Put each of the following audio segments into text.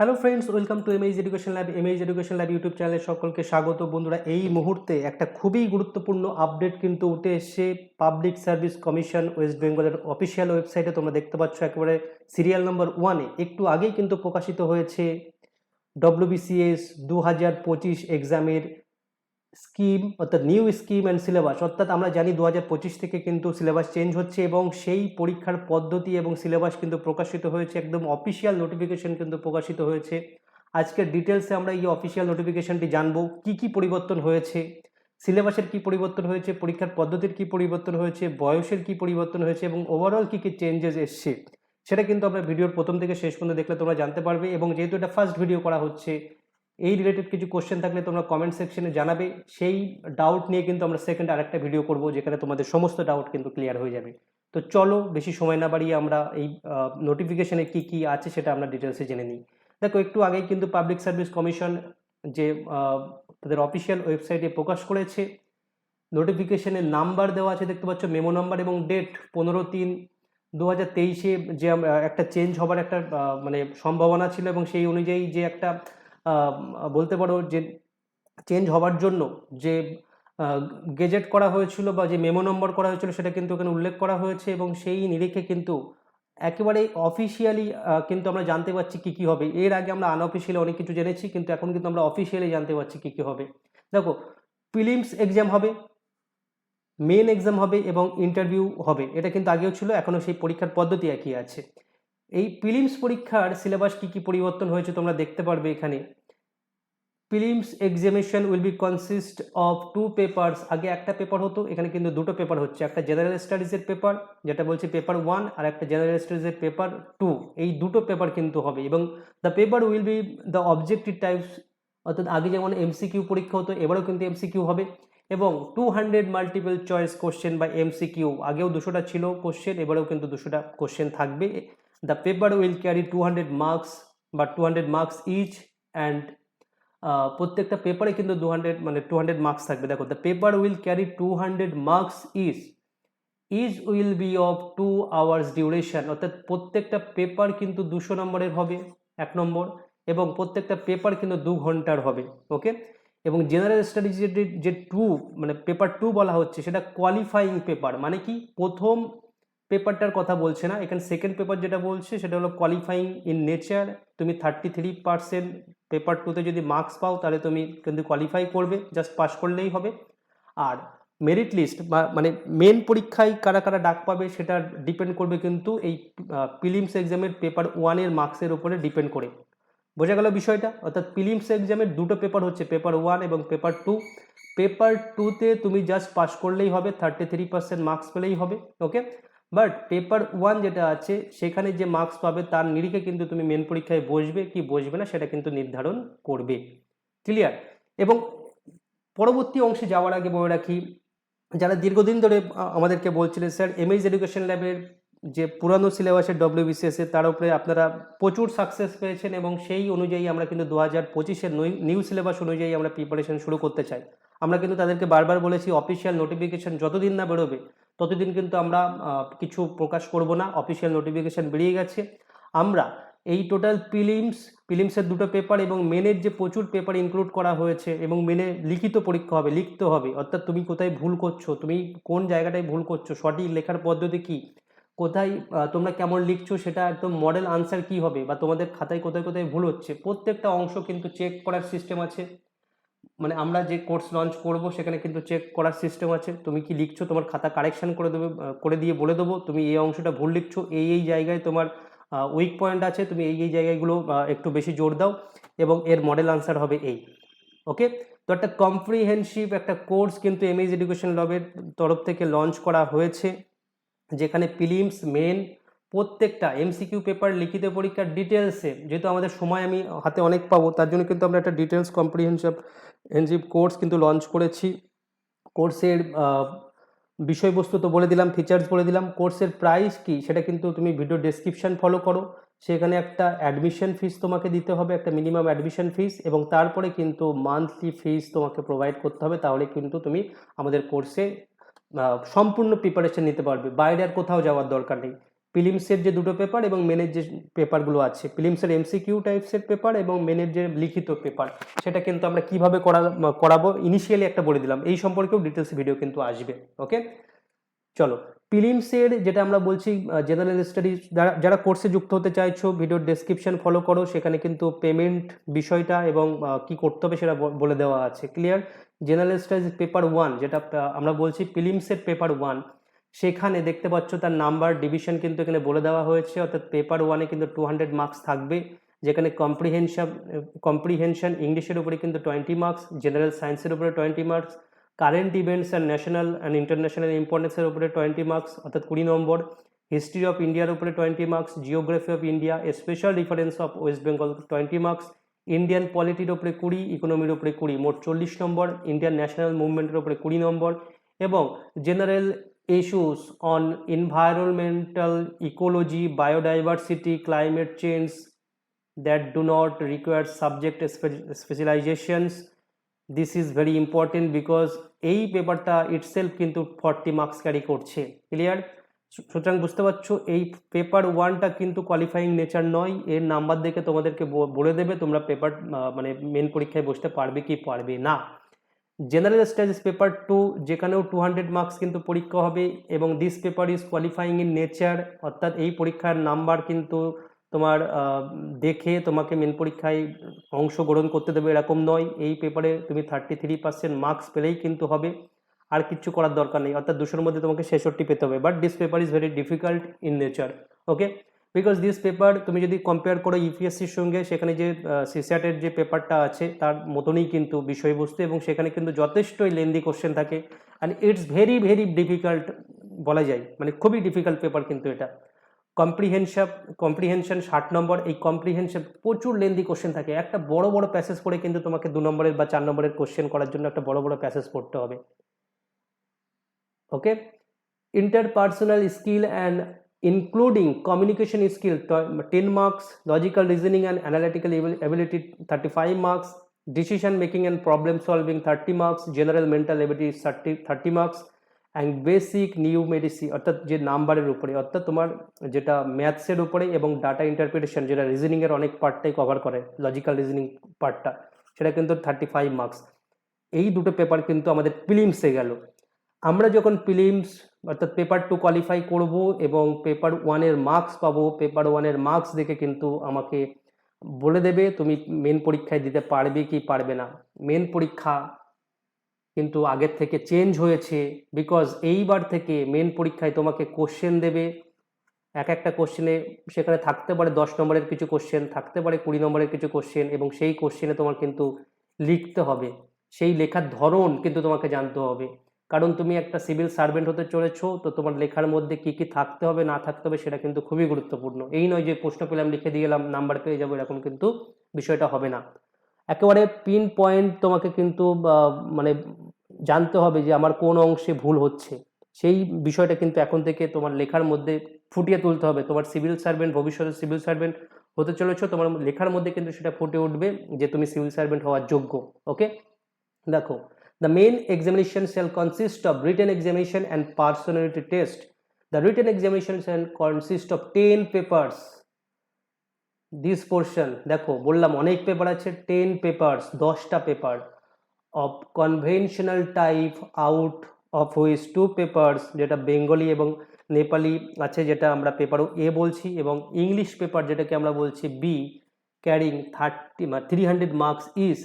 Hello friends welcome to image education lab image education lab YouTube চ্যানেলে সকলকে স্বাগত। বন্ধুরা, এই মুহূর্তে একটা খুবই গুরুত্বপূর্ণ আপডেট কিন্তু উঠে এসছে। পাবলিক সার্ভিস কমিশন ওয়েস্ট বেঙ্গলের অফিসিয়াল ওয়েবসাইটে তোমরা দেখতে পাচ্ছ একেবারে সিরিয়াল নম্বর ওয়ানে একটু আগেই কিন্তু প্রকাশিত হয়েছে। ডব্লিউবিসিএস দু হাজার পঁচিশ এক্সামের স্কিম, অর্থাৎ নিউ স্কিম অ্যান্ড সিলেবাস, অর্থাৎ আমরা জানি দু হাজার পঁচিশ থেকে কিন্তু সিলেবাস চেঞ্জ হচ্ছে এবং সেই পরীক্ষার পদ্ধতি এবং সিলেবাস কিন্তু প্রকাশিত হয়েছে, একদম অফিসিয়াল নোটিফিকেশন কিন্তু প্রকাশিত হয়েছে। আজকের ডিটেলসে আমরা এই অফিসিয়াল নোটিফিকেশনটি জানব, কি কি পরিবর্তন হয়েছে, সিলেবাসের কি পরিবর্তন হয়েছে, পরীক্ষার পদ্ধতির কি পরিবর্তন হয়েছে, বয়সের কি পরিবর্তন হয়েছে এবং ওভারঅল কী কী চেঞ্জেস এসছে, সেটা কিন্তু আমরা ভিডিওর প্রথম থেকে শেষ পর্যন্ত দেখলে তোমরা জানতে পারবে এবং যেহেতু এটা ফার্স্ট ভিডিও করা হচ্ছে এই রিলেটেড কিছু কোশ্চেন থাকলে তোমরা কমেন্ট সেকশনে জানাবে। সেই ডাউট নিয়ে কিন্তু আমরা সেকেন্ড আরেকটা ভিডিও করব, যেখানে তোমাদের সমস্ত ডাউট কিন্তু ক্লিয়ার হয়ে যাবে। তো চলো, বেশি সময় না বাড়িয়ে আমরা এই নোটিফিকেশনে কি কি আছে সেটা আমরা ডিটেলসে জেনে নিই। দেখো, একটু আগেই কিন্তু পাবলিক সার্ভিস কমিশন যে তাদের অফিসিয়াল ওয়েবসাইটে প্রকাশ করেছে। নোটিফিকেশনের নাম্বার দেওয়া আছে, দেখতে পাচ্ছ মেমো নাম্বার এবং ডেট পনেরো তিন দু হাজার তেইশে যে একটা চেঞ্জ হবার একটা মানে সম্ভাবনা ছিল এবং সেই অনুযায়ী যে একটা বলতে পারো যে চেঞ্জ হওয়ার জন্য যে গেজেট করা হয়েছিল বা যে মেমো নম্বর করা হয়েছিল সেটা কিন্তু ওখানে উল্লেখ করা হয়েছে এবং সেই নিরিখে কিন্তু একেবারে অফিসিয়ালি কিন্তু আমরা জানতে পারছি কী কী হবে। এর আগে আমরা আনঅফিসিয়ালি অনেক কিছু জেনেছি কিন্তু এখন কিন্তু আমরা অফিসিয়ালি জানতে পারছি কী কী হবে। দেখো প্রিলিমস এক্সাম হবে মেন এক্সাম হবে এবং ইন্টারভিউ হবে। এটা কিন্তু আগেও ছিল এখনও সেই পরীক্ষার পদ্ধতি একই আছে। এই প্রিলিমস পরীক্ষার সিলেবাস কি কি পরিবর্তন হয়েছে তোমরা দেখতে পারবে এখানে। Prelims examination will be consist of two papers আগে একটা পেপার হতো, এখানে কিন্তু দুটো পেপার হচ্ছে। একটা জেনারেল স্টাডিজের পেপার যেটা বলছে পেপার ওয়ান আর একটা জেনারেল স্টাডিজের পেপার টু এই দুটো পেপার কিন্তু হবে এবং the paper will be the objective types অর্থাৎ আগে যেমন এমসিকিউ পরীক্ষা হতো, এবারেও কিন্তু এমসিকিউ হবে। এবং two hundred multiple choice question বা এমসিকিউ আগেও দুশোটা ছিল কোশ্চেন এবারেও কিন্তু দুশোটা কোশ্চেন থাকবে। Paper will carry two hundred marks বা two hundred marks each and প্রত্যেকটা পেপারে কিন্তু দু হান্ড্রেড মানে টু হান্ড্রেড মার্কস থাকবে। দেখো the paper will carry two hundred marks is is will be of two hours duration অর্থাৎ প্রত্যেকটা পেপার কিন্তু দুশো নম্বরের হবে, এক নম্বর, এবং প্রত্যেকটা পেপার কিন্তু দু ঘণ্টার হবে ওকে এবং জেনারেল স্টাডিজ যে টু মানে পেপার টু বলা হচ্ছে, সেটা কোয়ালিফাইং পেপার মানে কি? প্রথম পেপারটার কথা বলছে না। এখানে সেকেন্ড পেপার যেটা বলছে, সেটা হলো কোয়ালিফাইং ইন নেচার তুমি থার্টি থ্রি পার্সেন্ট পেপার টুতে যদি মার্কস পাও, তাহলে তুমি কিন্তু কোয়ালিফাই করবে। জাস্ট পাস করলেই হবে। আর মেরিট লিস্ট বা মানে মেন পরীক্ষায় কারা কারা ডাক পাবে, সেটা ডিপেন্ড করবে কিন্তু এই প্রিলিমস এক্সামের পেপার ওয়ানের মার্কসের উপরে ডিপেন্ড করে। বোঝা গেল বিষয়টা? অর্থাৎ প্রিলিমস এক্সামের দুটো পেপার হচ্ছে পেপার ওয়ান এবং পেপার টু পেপার টুতে তুমি জাস্ট পাস করলেই হবে থার্টি থ্রি পার্সেন্ট মার্কস পেলেই হবে ওকে বাট পেপার ওয়ান যেটা আছে, সেখানে যে মার্কস পাবে তার নিরিখে কিন্তু তুমি মেন পরীক্ষায় বসবে, কি বসবে না সেটা কিন্তু নির্ধারণ করবে। ক্লিয়ার এবং পরবর্তী অংশে যাওয়ার আগে বলে রাখি, যারা দীর্ঘদিন ধরে আমাদেরকে বলছিলেন স্যার এমএইচ এডুকেশন ল্যাবের যে পুরানো সিলেবাসের ডব্লিউবিসিএস তার উপরে আপনারা প্রচুর সাকসেস পেয়েছেন এবং সেই অনুযায়ী আমরা কিন্তু দু হাজার পঁচিশের নিউ সিলেবাস অনুযায়ী আমরা প্রিপারেশন শুরু করতে চাই। আমরা কিন্তু তাদেরকে বারবার বলেছি অফিসিয়াল নোটিফিকেশন যতদিন না বেরোবে ততদিন কিন্তু আমরা কিছু প্রকাশ করব না অফিসিয়াল নোটিফিকেশন বেরিয়ে গেছে। আমরা এই টোটাল প্রিলিমস প্রিলিমসের দুটো পেপার এবং মেনের যে প্রচুর পেপার ইনক্লুড করা হয়েছে এবং মেনে লিখিত পরীক্ষা হবে, লিখতে হবে, অর্থাৎ তুমি কোথায় ভুল করছ, তুমি কোন জায়গাটায় ভুল করছ, সঠিক লেখার পদ্ধতি কি, কোথায় তোমরা কেমন লিখছো, সেটা একদম মডেল আনসার কি হবে বা তোমাদের খাতায় কোথায় কোথায় ভুল হচ্ছে, প্রত্যেকটা অংশ কিন্তু চেক করার সিস্টেম আছে। মানে আমরা যে কোর্স লঞ্চ করব, সেখানে কিন্তু চেক করার সিস্টেম আছে। তুমি কি লিখছো? তোমার খাতা কারেকশন করে দেবে করে দিয়ে বলে দেবো। তুমি এই অংশটা ভুল লিখছো, এই এই জায়গায় তোমার উইক পয়েন্ট আছে, তুমি এই এই জায়গাগুলো একটু বেশি জোর দাও এবং এর মডেল আনসার হবে এই। ওকে তো একটা কম্প্রিহেনসিভ একটা কোর্স কিন্তু এমএইচ এডুকেশন লবের তরফ থেকে লঞ্চ করা হয়েছে, যেখানে প্রিলিমস মেন প্রত্যেকটা এমসিকিউ পেপার লিখিত পরীক্ষার ডিটেলসে যেহেতু আমাদের সময় আমি হাতে অনেক পাবো, তার জন্য কিন্তু আমরা একটা ডিটেলস কম্প্রিহেনসিভ হেনসিভ কোর্স কিন্তু লঞ্চ করেছি। কোর্সের বিষয়বস্তু তো বলে দিলাম ফিচার্স বলে দিলাম। কোর্সের প্রাইস কি সেটা কিন্তু তুমি ভিডিও ডেসক্রিপশন ফলো করো। সেখানে একটা অ্যাডমিশন ফিস তোমাকে দিতে হবে, একটা মিনিমাম অ্যাডমিশন ফিস এবং তারপরে কিন্তু মান্থলি ফিস তোমাকে প্রোভাইড করতে হবে। তাহলে কিন্তু তুমি আমাদের কোর্সে সম্পূর্ণ প্রিপারেশন নিতে পারবে। বাইরে আর কোথাও যাওয়ার দরকার নেই। প্রিলিমসের যে দুটো পেপার এবং মেনের যে পেপারগুলো আছে প্রিলিমসের এমসিকিউ টাইপসের পেপার এবং মেনের যে লিখিত পেপার, সেটা কিন্তু আমরা কীভাবে করা, করাবো ইনিশিয়ালি একটা বলে দিলাম। এই সম্পর্কেও ডিটেলস ভিডিও কিন্তু আসবে ওকে চলো প্রিলিমসের যেটা আমরা বলছি জেনারেল স্টাডিজ যারা যারা কোর্সে যুক্ত হতে চাইছো ভিডিওর ডেসক্রিপশন ফলো করো, সেখানে কিন্তু পেমেন্ট বিষয়টা এবং কি করতে হবে সেটা বলে দেওয়া আছে clear general studies paper one যেটা আমরা বলছি প্রিলিমসের পেপার ওয়ান সেখানে দেখতে পাচ্ছ তার নাম্বার, ডিভিশন কিন্তু এখানে বলে দেওয়া হয়েছে, অর্থাৎ পেপার ওয়ানে কিন্তু টু হান্ড্রেড মার্কস থাকবে, যেখানে কম্প্রিহেনশন কম্প্রিহেনশন ইংলিশের উপরে কিন্তু টোয়েন্টি মার্কস জেনারেল সায়েন্সের উপরে twenty marks current events and national and international ইম্পর্টেন্সের উপরে টোয়েন্টি মার্কস অর্থাৎ কুড়ি নম্বর হিস্ট্রি অফ ইন্ডিয়ার উপরে twenty marks geography of India special reference of West Bengal twenty marks Indian পলিটির উপরে কুড়ি ইকোনমির উপরে কুড়ি, মোট চল্লিশ নম্বর ইন্ডিয়ান ন্যাশনাল মুভমেন্টের উপরে কুড়ি নম্বর এবং general issues on environmental ecology biodiversity climate change that do not require subject spe- specializations. This is very important because এই পেপারটা ইটসেলফ কিন্তু ফর্টি মার্কস ক্যারি করছে। ক্লিয়ার সুতরাং বুঝতে পারছ, এই পেপার ওয়ানটা কিন্তু কোয়ালিফাইং নেচার নয়। এর নাম্বার দেখে তোমাদেরকে বলে দেবে তোমরা পেপার মানে মেন পরীক্ষায় বসতে পারবে কি পারবে না। জেনারেল স্টাডিজ পেপার টু যেখানেও টু হান্ড্রেড মার্কস কিন্তু পরীক্ষা হবে এবং this paper is qualifying in nature অর্থাৎ এই পরীক্ষার নাম্বার কিন্তু তোমার দেখে তোমাকে মেন পরীক্ষায় অংশগ্রহণ করতে দেবে এরকম নয়। এই পেপারে তুমি থার্টি থ্রি পার্সেন্ট মার্কস পেলেই কিন্তু হবে। আর কিচ্ছু করার দরকার নেই। অর্থাৎ দুশোর মধ্যে তোমাকে ছেষট্টি পেতে হবে। But this paper is very difficult in nature okay because this paper তুমি যদি কম্পেয়ার করো ইউপিএসসির সঙ্গে, সেখানে যে সিস্যাটের যে পেপারটা আছে, তার মতনই কিন্তু বিষয়বস্তু এবং সেখানে কিন্তু যথেষ্টই লেন্দি কোশ্চেন থাকে and it's very very difficult বলা যায়। মানে খুবই ডিফিকাল্ট পেপার কিন্তু এটা। কম্প্রিহেনশন কম্প্রিহেনশন ষাট নম্বর, এই কম্প্রিহেনশন প্রচুর লেন্দি কোশ্চেন থাকে। একটা বড় বড় প্যাসেজ পড়ে কিন্তু তোমাকে দু নম্বরের বা চার নম্বরের কোশ্চেন করার জন্য একটা বড় বড় প্যাসেজ পড়তে হবে। Okay interpersonal skill and including communication skill ten marks logical reasoning and analytical ability thirty five marks decision making and problem solving thirty marks general mental ability thirty thirty marks and basic new medicine অর্থাৎ যে নাম্বারের উপরে, অর্থাৎ তোমার যেটা ম্যাথসের উপরে এবং data interpretation যেটা রিজনিংয়ের অনেক পার্টটাই কভার করে লজিক্যাল রিজনিং পার্টটা সেটা কিন্তু থার্টি ফাইভ মার্কস এই দুটো পেপার কিন্তু আমাদের প্লিমসে গেল। আমরা যখন প্লিমস অর্থাৎ পেপার টু কোয়ালিফাই করব এবং পেপার ওয়ানের মার্কস পাবো। পেপার ওয়ানের মার্কস দেখে কিন্তু আমাকে বলে দেবে, তুমি মেন পরীক্ষায় দিতে পারবে কি পারবে না। মেন পরীক্ষা কিন্তু আগের থেকে চেঞ্জ হয়েছে বিকজ এইবার থেকে মেন পরীক্ষায় তোমাকে কোশ্চেন দেবে। এক একটা কোশ্চেনে সেখানে থাকতে পারে দশ নম্বরের কিছু কোশ্চেন থাকতে পারে কুড়ি নম্বরের কিছু কোশ্চেন এবং সেই কোশ্চেনে তোমার কিন্তু লিখতে হবে। সেই লেখার ধরন কিন্তু তোমাকে জানতে হবে। কারণ তুমি একটা সিভিল সার্ভেন্ট হতে চলেছো, তো তোমার লেখার মধ্যে কি কি থাকতে হবে, না থাকতে হবে সেটা কিন্তু খুবই গুরুত্বপূর্ণ। এই নয় যে প্রশ্ন পেলাম, লিখে দিয়ে গেলাম, নাম্বার পেয়ে যাব, এরকম কিন্তু বিষয়টা হবে না। একেবারে পিন পয়েন্ট তোমাকে কিন্তু মানে জানতে হবে যে আমার কোন অংশে ভুল হচ্ছে। সেই বিষয়টা কিন্তু এখন থেকে তোমার লেখার মধ্যে ফুটিয়ে তুলতে হবে। তোমার সিভিল সার্ভেন্ট ভবিষ্যতে সিভিল সার্ভেন্ট হতে চলেছো, তোমার লেখার মধ্যে কিন্তু সেটা ফুটে উঠবে যে তুমি সিভিল সার্ভেন্ট হওয়ার যোগ্য ওকে দেখো The main examination shall consist of written examination and personality test. The written examination shall consist of 10 papers. This portion, দেখো বললাম অনেক পেপার আছে টেন পেপার্স দশটা paper of conventional type out of which two papers যেটা বেঙ্গলি এবং নেপালি আছে যেটা আমরা পেপার এ বলছি এবং ইংলিশ পেপার যেটাকে আমরা বলছি B carrying thirty three hundred marks is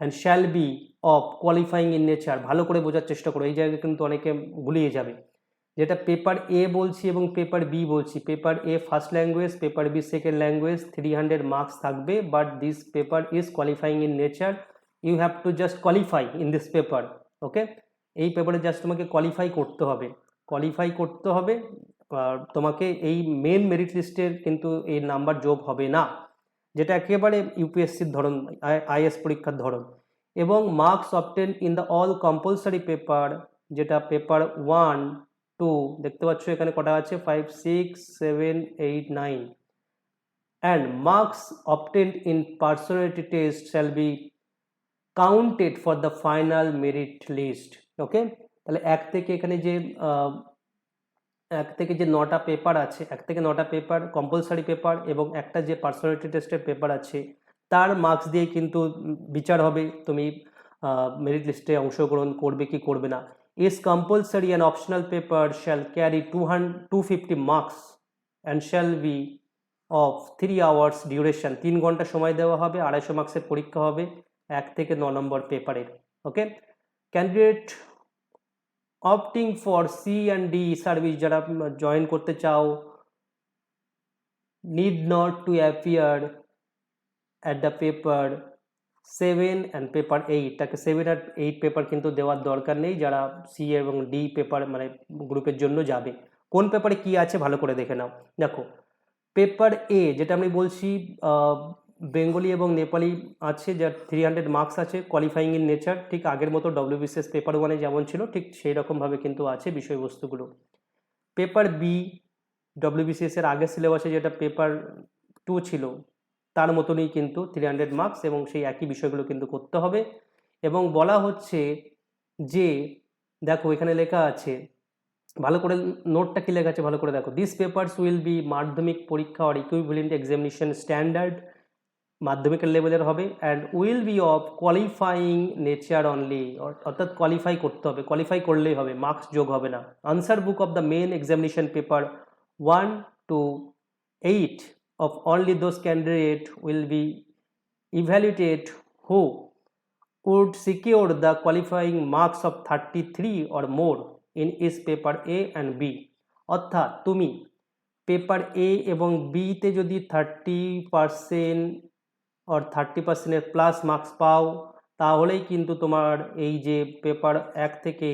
and shall be of qualifying in nature ভালো করে বোঝার চেষ্টা করো, এই জায়গায় কিন্তু অনেকে গুলিয়ে যাবে। যেটা পেপার এ বলছি এবং পেপার বি বলছি paper A first language paper B second language three hundred marks থাকবে but this paper is qualifying in nature you have to just qualify in this paper okay এই পেপারে just তোমাকে qualify করতে হবে। Qualify করতে হবে তোমাকে এই মেন মেরিট লিস্টের কিন্তু এই নাম্বার যোগ হবে না। যেটা একেবারে ইউপিএসসির ধরন আইএস পরীক্ষার ধরন। এবং marks obtain in the all compulsory paper যেটা পেপার ওয়ান টু দেখতে পাচ্ছ এখানে কটা আছে? Five six seven eight nine and marks obtain in personality test shall be counted for the final merit list okay তাহলে এক থেকে এখানে যে এক থেকে যে নটা পেপার আছে, এক থেকে নটা পেপার কম্পালসারি পেপার এবং একটা যে পার্সোনালিটি টেস্টের পেপার আছে, তার মার্কস দিয়ে কিন্তু বিচার হবে তুমি মেরিট লিস্টে অংশগ্রহণ করবে কি করবে না। Is compulsory and optional paper shall carry two hund two fifty marks and shall be of three hours duration তিন ঘণ্টা সময় দেওয়া হবে, আড়াইশো মার্কসের পরীক্ষা হবে, এক থেকে ন নম্বর পেপারের okay candidate opting for C and D service যারা জয়েন করতে চাও need not to appear at the paper seven and paper eight তাকে সেভেন আর এইট পেপার কিন্তু দেওয়ার দরকার নেই, যারা সি এবং ডি পেপার মানে গ্রুপের জন্য যাবে। কোন পেপারে কি আছে ভালো করে দেখে নাও। দেখো পেপার এ যেটা আমি বলছি বেঙ্গলি এবং নেপালি আছে যার থ্রি হান্ড্রেড মার্কস আছে কোয়ালিফাইং ইন নেচার ঠিক আগের মতো ডব্লিউবিসিএস পেপার ওয়ানে যেমন ছিল, ঠিক সেই রকমভাবে কিন্তু আছে বিষয়বস্তুগুলো। পেপার বি ডব্লিউবিসিএস এর আগের সিলেবাসে যেটা পেপার টু ছিল, তার মতনই কিন্তু থ্রি হান্ড্রেড মার্কস এবং সেই একই বিষয়গুলো কিন্তু করতে হবে। এবং বলা হচ্ছে যে, দেখো এখানে লেখা আছে, ভালো করে নোটটা কি লেখা আছে? ভালো করে দেখো। দিস পেপার্স উইল বি মাধ্যমিক পরীক্ষা অর ইকুইভ্যালেন্ট এক্সামিনেশন স্ট্যান্ডার্ড মাধ্যমিকের লেভেলের হবে and will be of qualifying nature only অর্থাৎ কোয়ালিফাই করতে হবে কোয়ালিফাই করলেই হবে মার্কস যোগ হবে না। Answer book of the main examination paper one two eight of only those candidate will be evaluated who would secure the qualifying marks of 33 or more in each paper A and B অর্থাৎ তুমি paper A এবং বিতে যদি thirty percent or thirty পার্সেন্টের plus marks পাও, তাহলেই কিন্তু তোমার এই যে পেপার এক থেকে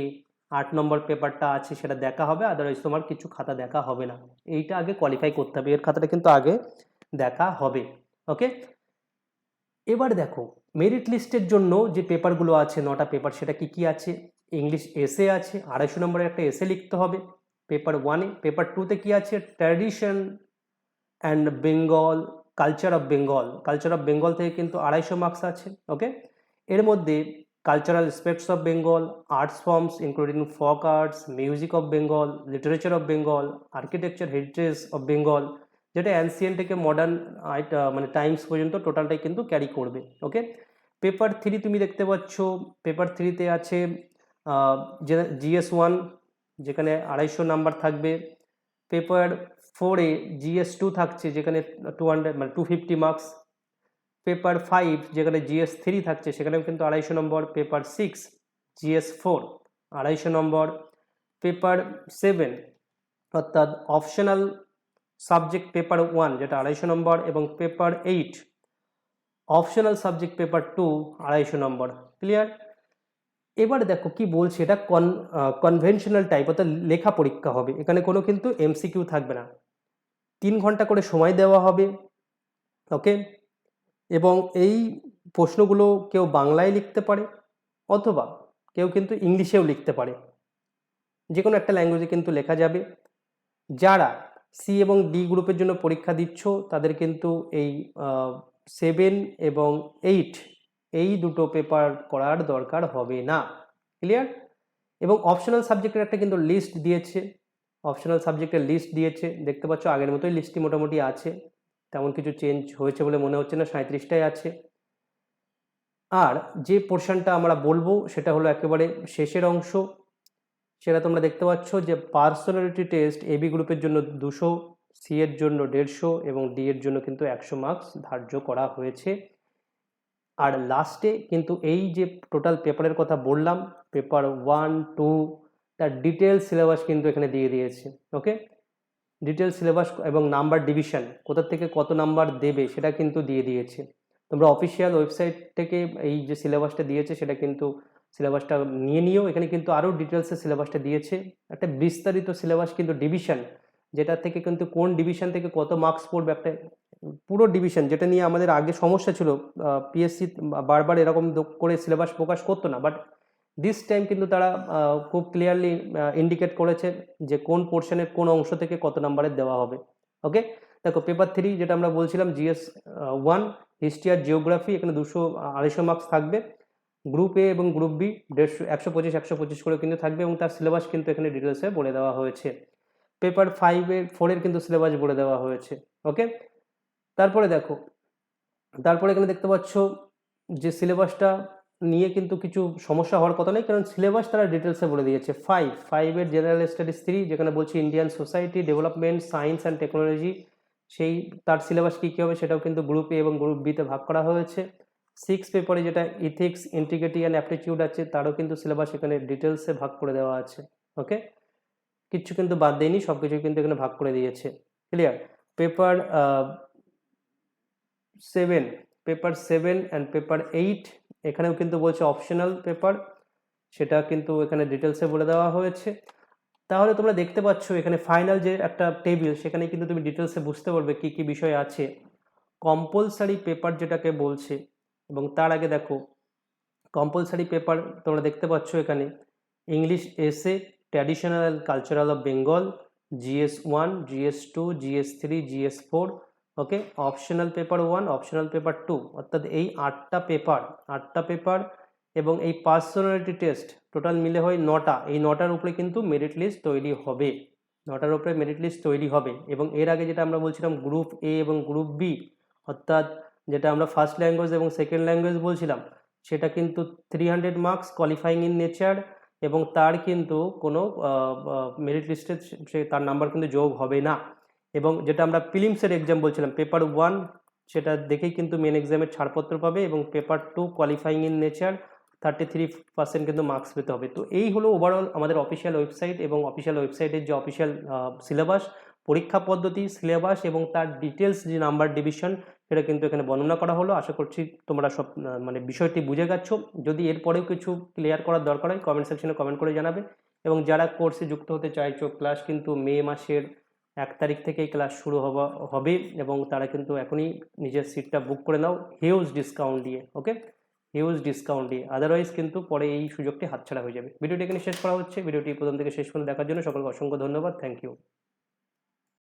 আট নম্বর পেপারটা আছে সেটা দেখা হবে আদারওয়াইজ তোমার কিছু খাতা দেখা হবে না। এইটা আগে কোয়ালিফাই করতে হবে, এর খাতাটা কিন্তু আগে দেখা হবে ওকে এবার দেখো মেরিট লিস্টের জন্য যে পেপারগুলো আছে, নটা পেপার সেটা কি কি আছে? ইংলিশ এসে আছে, আড়াইশো নম্বরের একটা এসে লিখতে হবে। পেপার ওয়ানে পেপার টুতে কি আছে? Tradition and Bengal culture of Bengal culture of Bengal থেকে কিন্তু আড়াইশো মার্কস আছে ওকে এর মধ্যে cultural aspects of Bengal arts forms including folk arts music of Bengal literature of Bengal architecture heritage of Bengal যেটা অ্যানসিয়েন্ট থেকে modern মানে Times পর্যন্ত টোটালটাই কিন্তু ক্যারি করবে ওকে পেপার থ্রি তুমি দেখতে পাচ্ছ পেপার থ্রিতে আছে জিএস ওয়ান যেখানে আড়াইশো নাম্বার থাকবে পেপার ফোরে জিএস টু থাকছে, যেখানে টু হান্ড্রেড মানে two fifty marks paper five যেখানে জিএস থ্রি থাকছে, সেখানেও কিন্তু আড়াইশো নম্বর। পেপার সিক্স জিএস ফোর আড়াইশো নম্বর। পেপার সেভেন অর্থাৎ অপশনাল সাবজেক্ট পেপার ওয়ান যেটা আড়াইশো নম্বর, এবং paper eight optional subject paper two আড়াইশো নম্বর। ক্লিয়ার এবার দেখো কি বলছে, এটা কন কনভেনশনাল টাইপ অর্থাৎ লেখা পরীক্ষা হবে। এখানে কোনো কিন্তু এমসিকিউ থাকবে না। তিন ঘণ্টা করে সময় দেওয়া হবে ওকে এবং এই প্রশ্নগুলো কেউ বাংলায় লিখতে পারে অথবা কেউ কিন্তু ইংলিশেও লিখতে পারে। যে কোনো একটা ল্যাঙ্গুয়েজে কিন্তু লেখা যাবে। যারা সি এবং ডি গ্রুপের জন্য পরীক্ষা দিচ্ছ, তাদের কিন্তু এই সেভেন এবং এইট এই দুটো পেপার করার দরকার হবে না। ক্লিয়ার এবং অপশনাল সাবজেক্টের একটা কিন্তু লিস্ট দিয়েছে। অপশনাল সাবজেক্টের লিস্ট দিয়েছে। দেখতে পাচ্ছ আগের মতোই লিস্টটি মোটামুটি আছে। তেমন কিছু চেঞ্জ হয়েছে বলে মনে হচ্ছে না সাঁত্রিশটাই আছে। আর যে পোর্শনটা আমরা বলব, সেটা হলো একেবারে শেষের অংশ। সেটা তোমরা দেখতে পাচ্ছ যে পার্সোনালিটি টেস্ট এবি গ্রুপের জন্য দুশো সি এর জন্য দেড়শো এবং ডি এর জন্য কিন্তু একশো মার্কস ধার্য করা হয়েছে। আর লাস্টে কিন্তু এই যে টোটাল পেপারের কথা বললাম পেপার ওয়ান টু তার ডিটেল সিলেবাস কিন্তু এখানে দিয়ে দিয়েছে ওকে ডিটেল সিলেবাস এবং নাম্বার ডিভিশন কোথা থেকে কত নাম্বার দেবে সেটা কিন্তু দিয়ে দিয়েছে। তোমরা অফিসিয়াল ওয়েবসাইট থেকে এই যে সিলেবাসটা দিয়েছে সেটা কিন্তু সিলেবাসটা নিয়ে নিও। এখানে কিন্তু আরও ডিটেলসে সিলেবাসটা দিয়েছে। একটা বিস্তারিত সিলেবাস কিন্তু ডিভিশন যেটা থেকে কিন্তু কোন ডিভিশন থেকে কত মার্কস পড়বে একটা পুরো ডিভিশন যেটা নিয়ে আমাদের আগে সমস্যা ছিল পিএসসি বারবার এরকম করে সিলেবাস প্রকাশ করতো না বাট দিস টাইম কিন্তু তারা খুব ক্লিয়ারলি ইন্ডিকেট করেছে যে কোন পোর্শনের কোন অংশ থেকে কত নাম্বারের দেওয়া হবে। ওকে দেখো পেপার থ্রি যেটা আমরা বলছিলাম জিএস ওয়ান হিস্ট্রি আর জিওগ্রাফি এখানে দুশো আড়াইশো মার্কস থাকবে। গ্রুপ এ এবং গ্রুপ বি দেড়শো, একশো পঁচিশ একশো পঁচিশ করে কিন্তু থাকবে এবং তার সিলেবাস কিন্তু এখানে ডিটেলসে বলে দেওয়া হয়েছে। পেপার ফাইভের ফোরের কিন্তু সিলেবাস বলে দেওয়া হয়েছে। ওকে তারপরে দেখো, তারপরে এখানে দেখতে পাচ্ছ যে সিলেবাসটা নিয়ে কিন্তু কিছু সমস্যা হওয়ার কথা নেই, কারণ সিলেবাস তারা ডিটেলসে বলে দিয়েছে। ফাইভ ফাইভের জেনারেল স্টাডিজ থ্রি যেখানে বলছি Indian society development science and technology সেই তার সিলেবাস কী কী হবে সেটাও কিন্তু গ্রুপ এ এবং গ্রুপ বিতে ভাগ করা হয়েছে। সিক্স পেপারে যেটা ইথিক্স ইন্টিগ্রিটি অ্যান্ড অ্যাপটিটিউড আছে, তারও কিন্তু সিলেবাস এখানে ডিটেলসে ভাগ করে দেওয়া আছে ওকে কিচ্ছু কিন্তু বাদ দেয়নি সব কিছু কিন্তু এখানে ভাগ করে দিয়েছে clear paper seven paper seven and paper eight এখানেও কিন্তু বলছে অপশনাল পেপার সেটা কিন্তু এখানে ডিটেলসে বলে দেওয়া হয়েছে। তাহলে তোমরা দেখতে পাচ্ছ এখানে ফাইনাল যে একটা টেবিল সেখানে কিন্তু তুমি ডিটেলসে বুঝতে পারবে কি কি বিষয় আছে। কম্পালসারি পেপার যেটাকে বলছে, এবং তার আগে দেখো কম্পালসারি পেপার তোমরা দেখতে পাচ্ছ এখানে ইংলিশ এসে traditional cultural of Bengal GS one GS two GS three GS four okay optional paper one optional paper two অর্থাৎ এই আটটা পেপার আটটা পেপার এবং এই পার্সোনালিটি টেস্ট টোটাল মিলে হয় নটা। এই নটার উপরে কিন্তু মেরিট লিস্ট তৈরি হবে। নটার উপরে মেরিট লিস্ট তৈরি হবে। এবং এর আগে যেটা আমরা বলছিলাম গ্রুপ এ এবং গ্রুপ বি অর্থাৎ যেটা আমরা ফার্স্ট ল্যাঙ্গুয়েজ এবং সেকেন্ড ল্যাঙ্গুয়েজ বলছিলাম, সেটা কিন্তু three hundred marks qualifying in nature এবং তার কিন্তু কোনো মেরিট লিস্টে তার নাম্বার কিন্তু যোগ হবে না। এবং যেটা আমরা ফিলিমসের এক্সাম বলছিলাম পেপার ওয়ান সেটা দেখেই কিন্তু মেন এক্সামের ছাড়পত্র পাবে এবং paper two qualifying in nature thirty three percent কিন্তু মার্কস পেতে হবে। তো এই হলো ওভারঅল আমাদের অফিসিয়াল ওয়েবসাইট এবং অফিসিয়াল ওয়েবসাইটের যে অফিসিয়াল সিলেবাস পরীক্ষা পদ্ধতি সিলেবাস এবং তার ডিটেলস যে নাম্বার ডিভিশন সেটা কিন্তু এখানে বর্ণনা করা হলো। আশা করছি তোমরা সব মানে বিষয়টি বুঝে গেছো। যদি এরপরেও কিছু ক্লিয়ার করার দরকার হয় কমেন্ট সেকশনে কমেন্ট করে জানাবে। এবং যারা কোর্সে যুক্ত হতে চাইছো ক্লাস কিন্তু মে মাসের এক তারিখ থেকেই ক্লাস শুরু হওয়া হবে এবং তারা কিন্তু এখনই নিজের সিটটা বুক করে নাও হিউজ ডিসকাউন্ট দিয়ে ওকে হিউজ ডিসকাউন্ট দিয়ে আদারওয়াইজ কিন্তু পরে এই সুযোগটি হাতছাড়া হয়ে যাবে। ভিডিওটি এখানে শেষ করা হচ্ছে। ভিডিওটি প্রথম থেকে শেষ পর্যন্ত দেখার জন্য সকলকে অসংখ্য ধন্যবাদ। Thank you